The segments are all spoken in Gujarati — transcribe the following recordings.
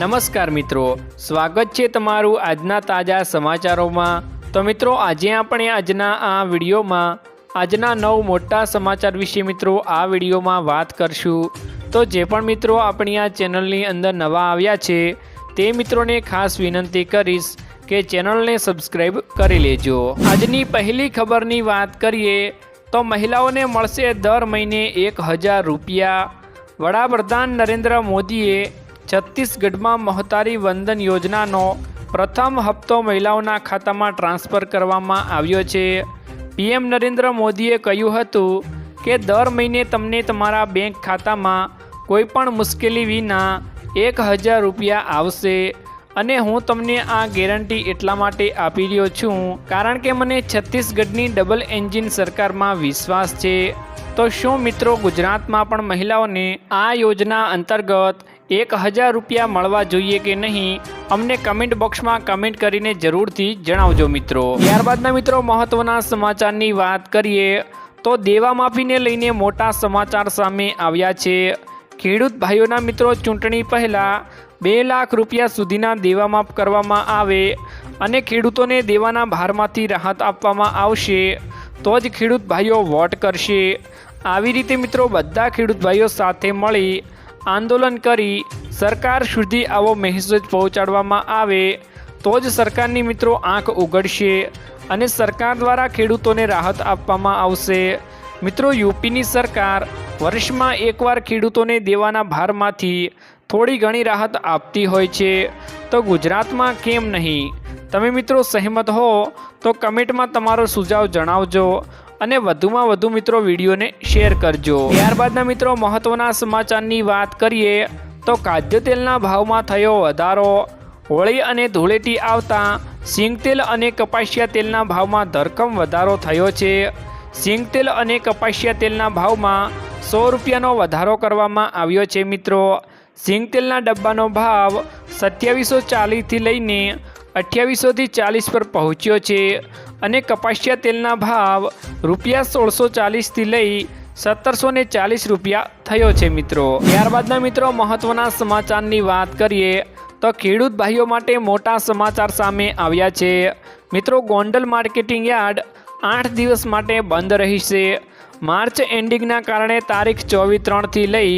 નમસ્કાર મિત્રો, સ્વાગત છે તમારું આજના તાજા સમાચારોમાં. તો મિત્રો, આજે આપણે આજના આ વિડીયોમાં, આજના નવ મોટા સમાચાર વિશે મિત્રો આ વિડીયોમાં વાત કરશું. તો જે પણ મિત્રો આપણી આ ચેનલની અંદર નવા આવ્યા છે, તે મિત્રોને ખાસ વિનંતી કરીશ કે ચેનલને સબસ્ક્રાઈબ કરી લેજો. આજની પહેલી ખબરની વાત કરીએ, તો મહિલાઓને મળશે દર મહિને એક હજાર રૂપિયા. વડાપ્રધાન નરેન્દ્ર મોદીએ છત્તીસગઢમાં મહતારી વંદન યોજનાનો પ્રથમ હપ્તો મહિલાઓના ખાતામાં ટ્રાન્સફર કરવામાં આવ્યો છે. પીએમ નરેન્દ્ર મોદીએ કહ્યું હતું કે, દર મહિને તમને તમારા બેંક ખાતામાં કોઈપણ મુશ્કેલી વિના એક હજાર રૂપિયા આવશે અને હું તમને આ ગેરંટી એટલા માટે આપી રહ્યો છું, કારણ કે મને છત્તીસગઢની ડબલ એન્જિન સરકારમાં વિશ્વાસ છે. તો શું મિત્રો, ગુજરાતમાં પણ મહિલાઓને આ યોજના અંતર્ગત એક હજાર રૂપિયા મળવા જોઈએ કે નહીં, અમને કમેન્ટ બોક્સમાં કમેન્ટ કરીને જરૂરથી જણાવજો મિત્રો. ત્યારબાદના મિત્રો, મહત્વના સમાચારની વાત કરીએ, તો દેવા માફીને લઈને મોટા સમાચાર સામે આવ્યા છે. ખેડૂત ભાઈઓના મિત્રો, ચૂંટણી પહેલાં બે લાખ રૂપિયા સુધીના દેવા માફ કરવામાં આવે અને ખેડૂતોને દેવાના ભારમાંથી રાહત આપવામાં આવશે, તો જ ખેડૂત ભાઈઓ વોટ કરશે. આવી રીતે મિત્રો, બધા ખેડૂત ભાઈઓ સાથે મળી આંદોલન કરી સરકાર સુધી આવો મેસેજ પહોંચાડવામાં આવે, તો જ સરકારની મિત્રો આંખ ઉઘડશે અને સરકાર દ્વારા ખેડૂતોને રાહત આપવામાં આવશે. મિત્રો, યુપીની સરકાર વર્ષમાં એકવાર ખેડૂતોને દેવાના ભારમાંથી થોડી ઘણી રાહત આપતી હોય છે. તો ગુજરાતમાં કેમ નહીં? તમે મિત્રો સહેમત હો, તો કમેન્ટમાં તમારો સુઝાવ જણાવજો. અને વધુમાં વધુ મિત્રો વિડીયોને શેર કરજો. ત્યારબાદના મિત્રો મહત્વના સમાચારની વાત કરીએ, તો ખાદ્ય તેલના ભાવમાં થયો વધારો. હોળી અને ધૂળેટી આવતા સિંગતેલ અને કપાસિયા તેલના ભાવમાં ધરખમ વધારો થયો છે. સિંગતેલ અને કપાસિયા તેલના ભાવમાં સો રૂપિયાનો વધારો કરવામાં આવ્યો છે મિત્રો. સિંગતેલના ડબ્બાનો ભાવ સત્યાવીસો ચાલીસથી લઈને અઠ્યાવીસોથી ચાલીસ પર પહોંચ્યો છે અને કપાસિયા તેલના ભાવ રૂપિયા સોળસો ચાલીસથી લઈ સત્તરસો ને ચાલીસ રૂપિયા થયો છે મિત્રો. ત્યારબાદના મિત્રો મહત્વના સમાચારની વાત કરીએ તો ખેડૂત ભાઈઓ માટે મોટા સમાચાર સામે આવ્યા છે. મિત્રો, ગોંડલ માર્કેટિંગ યાર્ડ આઠ દિવસ માટે બંધ રહેશે. માર્ચ એન્ડિંગના કારણે તારીખ ચોવીસ ત્રણથી લઈ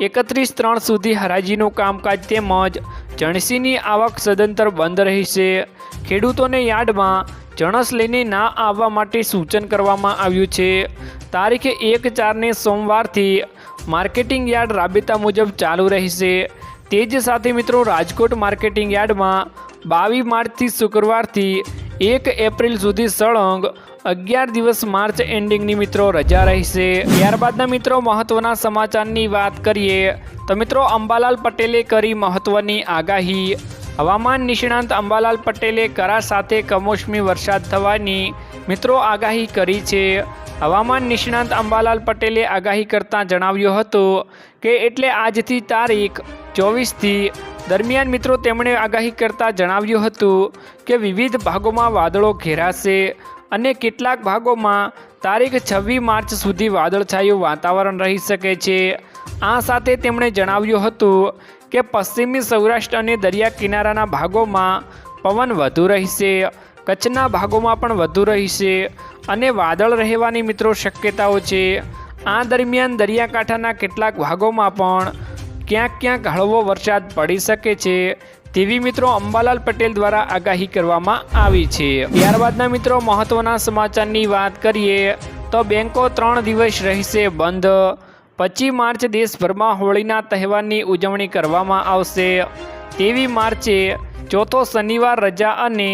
એકત્રીસ ત્રણ સુધી હરાજીનું કામકાજ તેમજ જણસીની આવક સદંતર બંધ રહેશે. ખેડૂતોને યાર્ડમાં જણસ લઈને ના આવવા માટે સૂચન કરવામાં આવ્યું છે. તારીખે એક ચારને સોમવારથી માર્કેટિંગ યાર્ડ રાબેતા મુજબ ચાલુ રહેશે. તે જ સાથે મિત્રો રાજકોટ માર્કેટિંગ યાર્ડમાં બાવીસ માર્ચથી શુક્રવારથી એક એપ્રિલ સુધી સળંગ અગિયાર દિવસ માર્ચ એન્ડિંગની મિત્રો રજા રહેશે. ત્યારબાદના મિત્રો મહત્વના સમાચારની વાત કરીએ તો મિત્રો અંબાલાલ પટેલે કરી મહત્વની આગાહી. હવામાન નિષ્ણાંત અંબાલાલ પટેલે કરા સાથે કમોસમી વરસાદ થવાની મિત્રો આગાહી કરી છે. હવામાન નિષ્ણાંત અંબાલાલ પટેલે આગાહી કરતાં જણાવ્યું હતું કે એટલે આજથી તારીખ ચોવીસથી દરમિયાન મિત્રો તેમણે આગાહી કરતાં જણાવ્યું હતું કે વિવિધ ભાગોમાં વાદળો ઘેરાશે. અને કેટલાક ભાગોમાં તારીખ છવ્વીસ માર્ચ સુધી વાદળછાયું વાતાવરણ રહી શકે છે. આ સાથે તેમણે જણાવ્યું હતું કે પશ્ચિમી સૌરાષ્ટ્ર અને દરિયા કિનારાના ભાગોમાં પવન વધુ રહેશે, કચ્છના ભાગોમાં પણ વધુ રહેશે અને વાદળ રહેવાની મિત્રો શક્યતાઓ છે. આ દરમિયાન દરિયાકાંઠાના કેટલાક ભાગોમાં પણ ક્યાંક ક્યાંક હળવો વરસાદ પડી શકે છે. તેવી મિત્રો અંબાલાલ પટેલ દ્વારા આગાહી કરવામાં આવી છે. ત્યારબાદના મિત્રો મહત્વના સમાચારની વાત કરીએ તો બેંકો ત્રણ દિવસ રહેશે બંધ. પચીસ માર્ચ દેશભરમાં હોળીના તહેવારની ઉજવણી કરવામાં આવશે. તેવી માર્ચે ચોથો શનિવાર રજા અને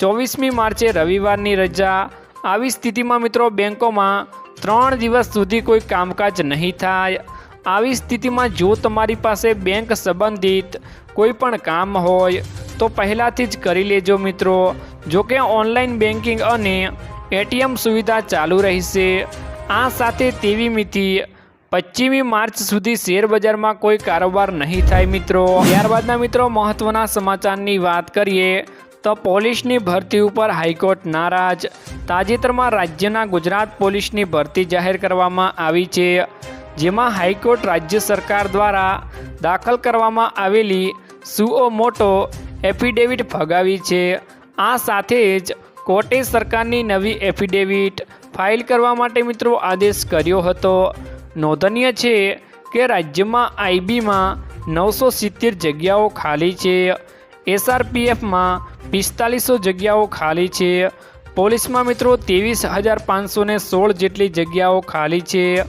ચોવીસમી માર્ચે રવિવારની રજા. આવી સ્થિતિમાં મિત્રો બેંકોમાં ત્રણ દિવસ સુધી કોઈ કામકાજ નહીં થાય. આવી સ્થિતિમાં જો તમારી પાસે બેંક સંબંધિત કોઈ પણ કામ હોય, તો પહેલાંથી જ કરી લેજો મિત્રો. જો કે ઓનલાઈન બેન્કિંગ અને એટીએમ સુવિધા ચાલુ રહેશે. આ સાથે તેવી મિતિ પચીમી માર્ચ સુધી શેરબજારમાં કોઈ કારોબાર નહીં થાય મિત્રો. ત્યારબાદના મિત્રો, મહત્વના સમાચારની વાત કરીએ, તો પોલીસની ભરતી ઉપર હાઈકોર્ટ નારાજ. તાજેતરમાં રાજ્યના ગુજરાત પોલીસની ભરતી જાહેર કરવામાં આવી છે. જેમાં હાઈકોર્ટ રાજ્ય સરકાર દ્વારા દાખલ કરવામાં આવેલી સુઓ મોટો એફિડેવિટ ફગાવી છે. આ સાથે જ કોર્ટે સરકારની નવી એફિડેવિટ ફાઇલ કરવા માટે મિત્રો આદેશ કર્યો હતો. નોંધનીય છે કે રાજ્યમાં આઈબીમાં નવસો સિત્તેર જગ્યાઓ ખાલી છે. એસઆરપીએફમાં પિસ્તાલીસો જગ્યાઓ ખાલી છે. પોલીસમાં મિત્રો ત્રેવીસ હજાર પાંચસો સોળ જેટલી જગ્યાઓ ખાલી છે.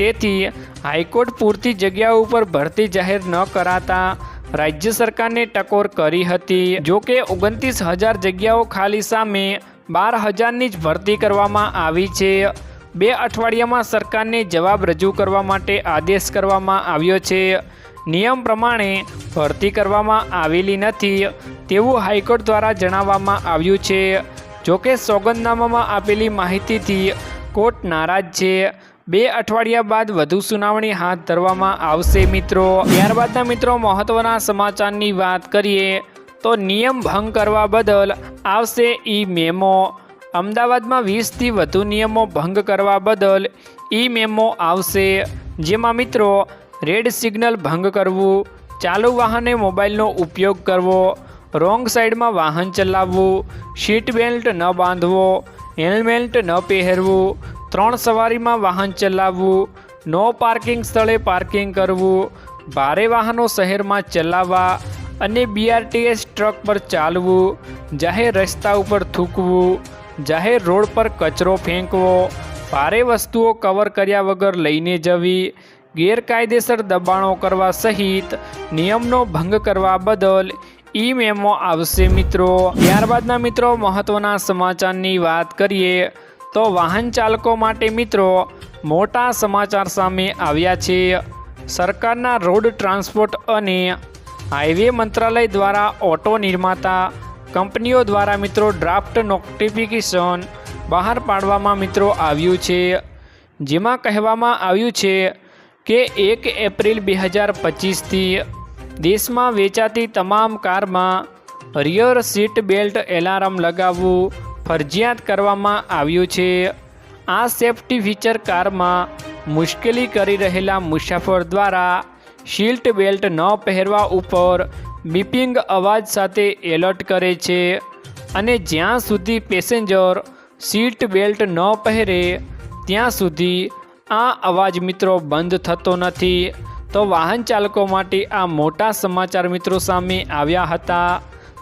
તેથી હાઈકોર્ટ પૂરતી જગ્યાઓ ઉપર ભરતી જાહેર ન કરાતા રાજ્ય સરકારને ટકોર કરી હતી. જો કે ઓગણત્રીસ હજાર જગ્યાઓ ખાલી સામે બાર હજારની જ ભરતી કરવામાં આવી છે. બે અઠવાડિયામાં સરકારને જવાબ રજૂ કરવા માટે આદેશ કરવામાં આવ્યો છે. નિયમ પ્રમાણે ભરતી કરવામાં આવેલી નથી તેવું હાઈકોર્ટ દ્વારા જણાવવામાં આવ્યું છે. જોકે સોગંદનામામાં આપેલી માહિતીથી કોર્ટ નારાજ છે. બે અઠવાડિયા બાદ વધુ સુનાવણી હાથ ધરવામાં આવશે મિત્રો. ત્યારબાદના મિત્રો મહત્વના સમાચારની વાત કરીએ તો નિયમ ભંગ કરવા બદલ આવશે ઈ મેમો અમદાવાદમાં વીસથી વધુ નિયમો ભંગ કરવા બદલ ઈ મેમો આવશે. જેમાં મિત્રો, રેડ સિગ્નલ ભંગ કરવું, ચાલુ વાહને મોબાઈલનો ઉપયોગ કરવો, રોંગ સાઈડમાં વાહન ચલાવવું, સીટ બેલ્ટ ન બાંધવો, હેલ્મેટ ન પહેરવું ત્રણ સવારીમાં વાહન ચલાવવું, નો પાર્કિંગ સ્થળે પાર્કિંગ કરવું, ભારે વાહનો શહેરમાં ચલાવવા અને બીઆરટીએસ ટ્રક પર ચાલવું, જાહેર રસ્તા ઉપર થૂકવું, જાહેર રોડ પર કચરો ફેંકવો, ભારે વસ્તુઓ કવર કર્યા વગર લઈને જવી, ગેરકાયદેસર દબાણો કરવા સહિત નિયમનો ભંગ કરવા બદલ ઈ મેમો આવશે મિત્રો. ત્યારબાદના મિત્રો મહત્વના સમાચારની વાત કરીએ. તો વાહન ચાલકો માટે મિત્રો, મોટા સમાચાર સામે આવ્યા છે. સરકારના રોડ ટ્રાન્સપોર્ટ અને હાઈવે મંત્રાલય દ્વારા ઓટો નિર્માતા કંપનીઓ દ્વારા મિત્રો ડ્રાફ્ટ નોટિફિકેશન બહાર પાડવામાં મિત્રો આવ્યું છે. જેમાં કહેવામાં આવ્યું છે કે એક એપ્રિલ બે હજાર પચીસથી દેશમાં વેચાતી તમામ કારમાં રિયર સીટ બેલ્ટ એલાર્મ લગાવવું ફરજિયાત કરવામાં આવ્યું છે. આ સેફ્ટી ફીચર કારમાં મુશ્કેલી કરી રહેલા મુસાફર દ્વારા શીલ્ટ બેલ્ટ ન પહેરવા ઉપર બીપિંગ અવાજ સાથે એલર્ટ કરે છે અને જ્યાં સુધી પેસેન્જર સીટ બેલ્ટ ન પહેરે, ત્યાં સુધી આ અવાજ મિત્રો બંધ થતો નથી. તો વાહન ચાલકો માટે આ મોટા સમાચાર મિત્રો સામે આવ્યા હતા.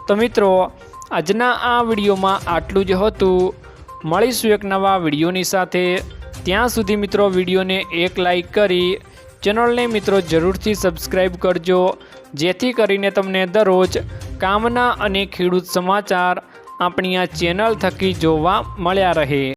તો મિત્રો આજના આ વિડીયોમાં આટલું જ હતું. મળીશું એક નવા વિડીયોની સાથે. ત્યાં સુધી મિત્રો વિડીયોને એક લાઈક કરી, ચેનલને મિત્રો જરૂરથી સબસ્ક્રાઈબ કરજો, જેથી કરીને તમને દરરોજ કામના અને ખેડૂત સમાચાર આપણી આ ચેનલ થકી જોવા મળ્યા રહે.